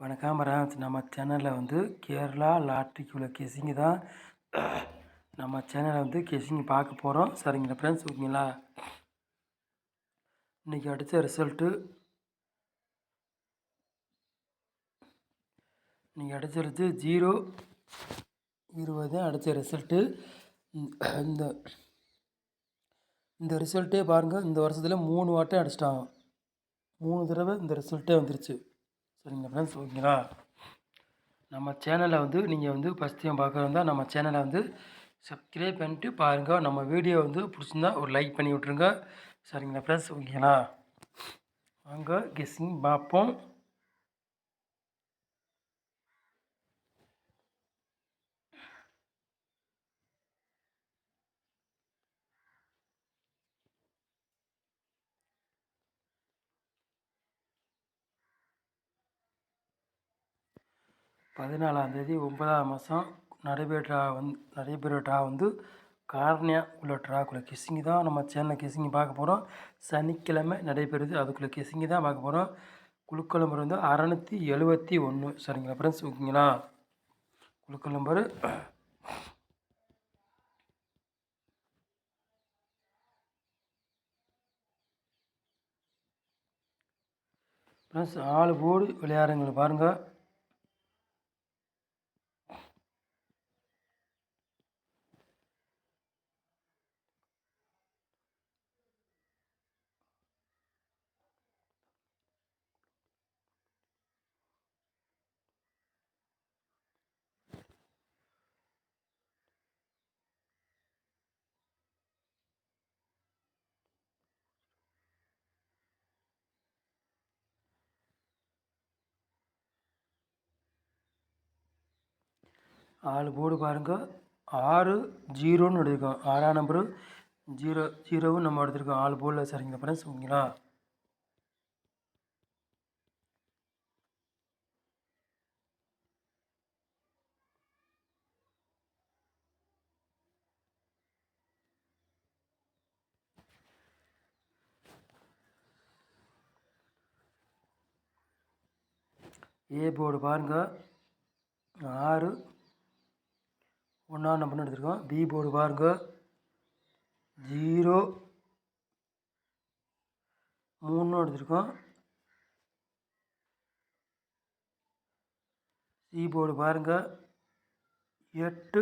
வணக்கம் ராஜ் நம்ம சேனலில் வந்து கேரளா லாட்ரிக்குள்ள கெசிங்கு தான் நம்ம சேனலில் வந்து கெஸிங் பார்க்க போகிறோம் சரிங்களா ஃப்ரெண்ட்ஸ் ஓகேங்களா? இன்றைக்கி அடித்த ரிசல்ட்டு இன்றைக்கி அடிச்சிருச்சு ஜீரோ இருபது அடித்த ரிசல்ட்டு இந்த இந்த ரிசல்ட்டே பாருங்கள் இந்த வருஷத்தில் மூணு வாட்டம் அடிச்சிட்டாங்க. மூணு தடவை இந்த ரிசல்ட்டே வந்துருச்சு. சரிங்களா ஃப்ரெண்ட்ஸ் ஓகேங்களா? நம்ம சேனலை வந்து நீங்கள் வந்து ஃபஸ்ட் டைம் பார்க்குறதா நம்ம சேனலை வந்து சப்ஸ்கிரைப் பண்ணிட்டு பாருங்கள் நம்ம வீடியோ வந்து பிடிச்சிருந்தா ஒரு லைக் பண்ணி விட்ருங்க சரிங்களா ஃப்ரெண்ட்ஸ் ஓகேங்களா? வாங்க கெஸ்ஸிங் பார்ப்போம். பதினாலாந்தேதி ஒன்பதாம் மாதம் நடைபெற ட்ரா வந்து நடைபெற ட்ரா வந்து கார்னியா உள்ள ட்ராக்குள்ள கிஸ்ஸிங்கு தான் நம்ம சென்னை கிஸ்ஸிங்கு பார்க்க போகிறோம் சனிக்கிழமை நடைபெறுது அதுக்குள்ளே கிஸ்ஸிங்கு தான் பார்க்க போகிறோம் குழுக்கள் நம்பர் வந்து அறநூற்றி எழுபத்தி ஒன்று சரிங்களா ஃப்ரெண்ட்ஸ் ஓகேங்களா? குழுக்கள் நம்பரு ஃப்ரெண்ட்ஸ் ஆள் போர்டு விளையாடுங்களை பாருங்கள் ஆறு போர்டு பாருங்கள் ஆறு ஜீரோன்னு எடுத்துருக்கோம் ஆறாம் நம்பரு ஜீரோ ஜீரோவும் நம்ம எடுத்துருக்கோம். ஆள் போர்டில் சரிங்க ஃப்ரெண்ட்ஸ் ஓகேங்களா? ஏ போர்டு பாருங்கள் ஆறு ஒன்றாம் நம்பர்னு எடுத்துருக்கோம். பி போர்டு பாருங்க. ஜீரோ. மூணு எடுத்துருக்கோம். சி போர்டு பாருங்கள் எட்டு.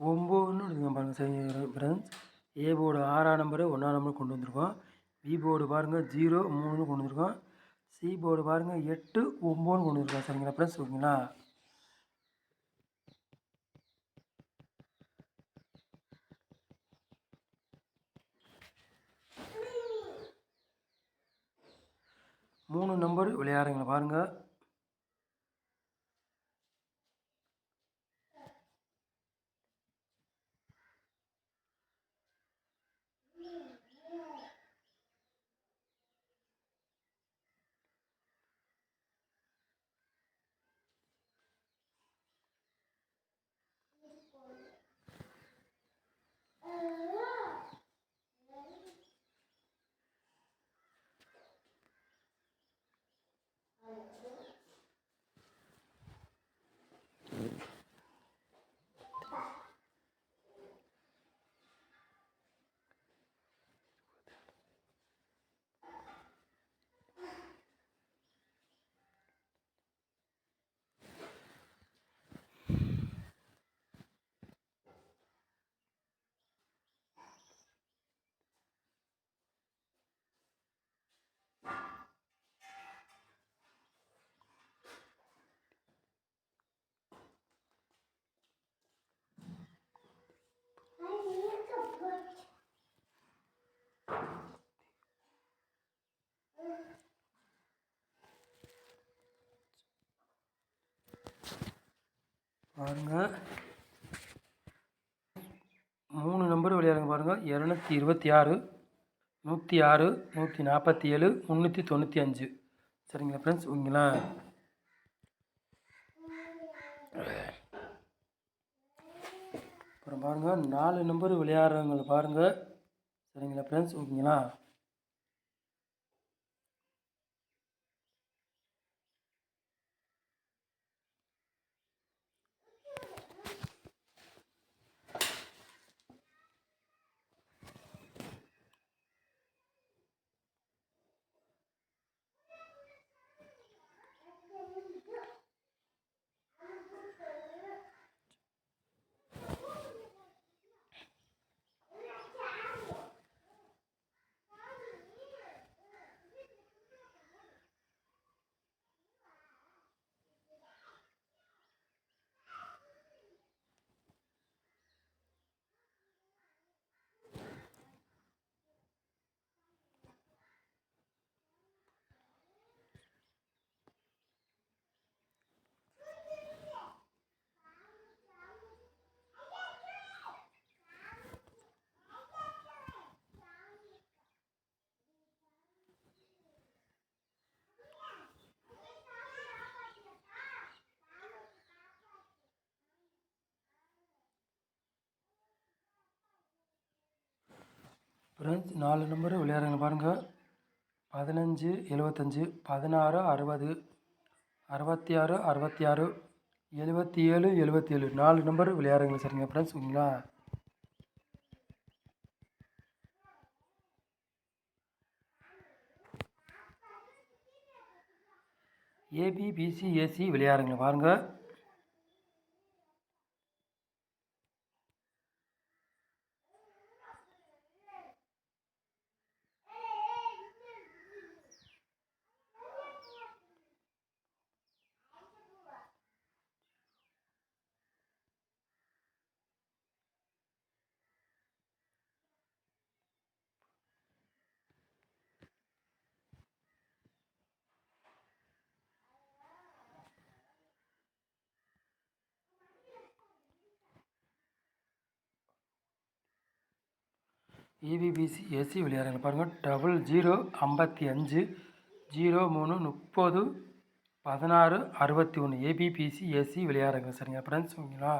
ஒம்போதுன்னு எடுத்துக்கோங்க பாருங்கள் சரி ஃப்ரெண்ட்ஸ் ஏ போர்டு ஆறாம் நம்பரு ஒன்றாம் நம்பர் கொண்டு வந்திருக்கோம். பி போர்டு பாருங்கள் ஜீரோ மூணுன்னு கொண்டு வந்திருக்கோம். சி போர்டு பாருங்கள் எட்டு ஒம்போதுன்னு கொண்டு வந்திருக்கோம் சரிங்களா ஃப்ரெண்ட்ஸ் ஓகேங்களா? மூணு நம்பர் விளையாடுறீங்களா பாருங்கள் பாருங்கள் மூணு நம்பர் விளையாடுங்க பாருங்கள் இரநூத்தி இருபத்தி ஆறு நூற்றி ஆறு நூற்றி நாற்பத்தி ஏழு முந்நூற்றி தொண்ணூற்றி அஞ்சு. சரிங்களா ஃப்ரெண்ட்ஸ் உங்களா அப்புறம் பாருங்கள் நாலு நம்பர் விளையாடுறவங்களை பாருங்கள் சரிங்களா ஃப்ரெண்ட்ஸ் ஓகேங்களா? ஃப்ரெண்ட்ஸ் நாலு நம்பர் விளையாடுறாங்க பாருங்கள் பதினஞ்சு எழுவத்தஞ்சு பதினாறு அறுபது அறுபத்தி ஆறு அறுபத்தி ஆறு எழுபத்தி ஏழு எழுபத்தி ஏழு நாலு நம்பர் விளையாடுங்க சரிங்க ஃப்ரெண்ட்ஸ் ஓகேங்களா ஏபிபிசி ஏசி விளையாடுங்க பாருங்கள் ஏபிபிசி ஏசி விளையாடுங்க பாருங்கள். டபுள் ஜீரோ ஐம்பத்தி அஞ்சு ஜீரோ மூணு முப்பது பதினாறு அறுபத்தி ஒன்று. ஏபிபிசி ஏசி விளையாடுங்க சரிங்களா ஃப்ரெண்ட்ஸ் ஓகேங்களா?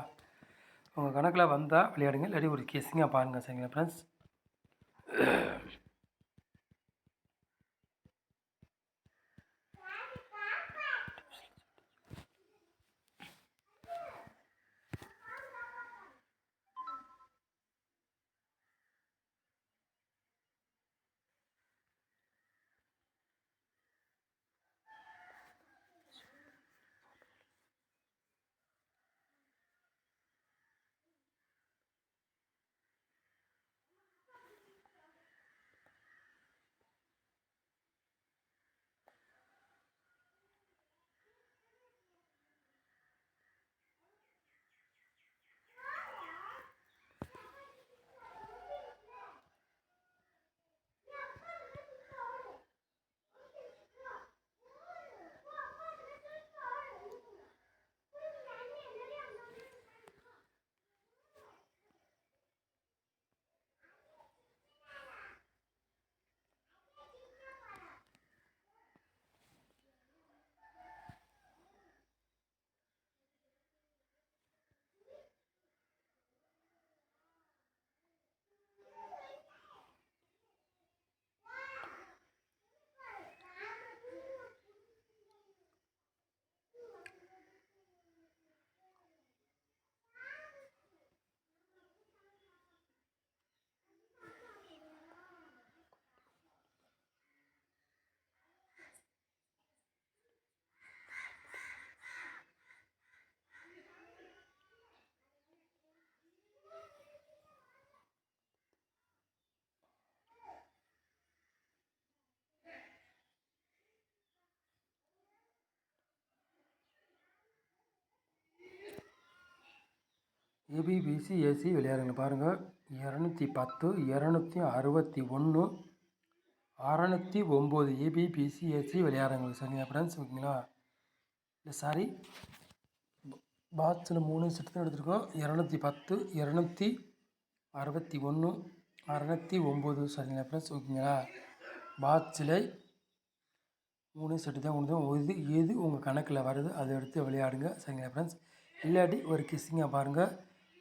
உங்கள் கணக்கில் வந்தால் விளையாடுங்க இல்லாட்டி ஒரு கேஸிங்காக பாருங்கள் சரிங்களா ஃப்ரெண்ட்ஸ் ஏபிபிசி ஏசி விளையாடுங்க பாருங்கள் இரநூத்தி பத்து இரநூத்தி அறுபத்தி ஒன்று அறநூற்றி ஒம்பது ஏபிபிசி ஏசி விளையாடுங்க சரிங்களா ஃப்ரெண்ட்ஸ் ஓகேங்களா? இல்லை சாரி பாக்ஸில் மூணு செட்டு தான் எடுத்திருக்கோம். இரநூத்தி பத்து இரநூத்தி அறுபத்தி ஒன்று அறநூற்றி ஒம்பது சரிங்களா ஃப்ரெண்ட்ஸ் ஓகேங்களா? பாக்ஸில் மூணு செட்டு தான் கொண்டு இது எது எது உங்கள் கணக்கில் வருது அதை எடுத்து விளையாடுங்க சரிங்களா ஃப்ரெண்ட்ஸ் இல்லாட்டி ஒரு கிஸ்ஸிங்காக பாருங்கள்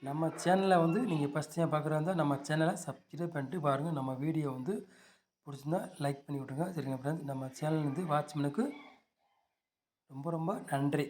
நம்ம சேனலை வந்து நீங்கள் ஃபஸ்ட் டைம் பார்க்குறா இருந்தால் நம்ம சேனலை சப்ஸ்கிரைப் பண்ணிட்டு பாருங்கள் நம்ம வீடியோ வந்து பிடிச்சிருந்தா லைக் பண்ணி விட்ருங்க சரிங்க ஃப்ரெண்ட்ஸ் நம்ம சேனல் வந்து வாட்ச்மேனுக்கு ரொம்ப ரொம்ப நன்றி.